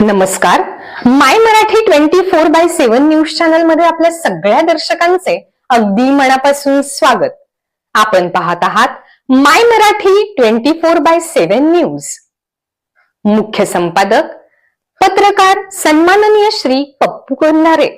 नमस्कार. My Marathi twenty four by seven news चॅनलमध्ये आपल्या सगळ्या दर्शकांचे अगदी मनापासून स्वागत. आपण पाहत आहात my Marathi twenty four by seven news. मुख्य संपादक पत्रकार सन्माननीय श्री पप्पू कोल्हारे.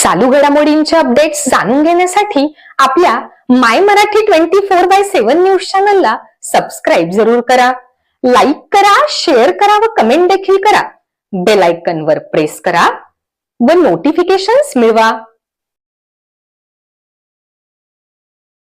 चालू घडामोडींचे अपडेट्स जाणून घेण्यासाठी आपल्या my Marathi twenty four by seven news चॅनलला सबस्क्राईब जरूर करा. लाईक करा शेअर करा व कमेंट देखील करा. बेल आयकनवर प्रेस करा व नोटिफिकेशन्स मिळवा.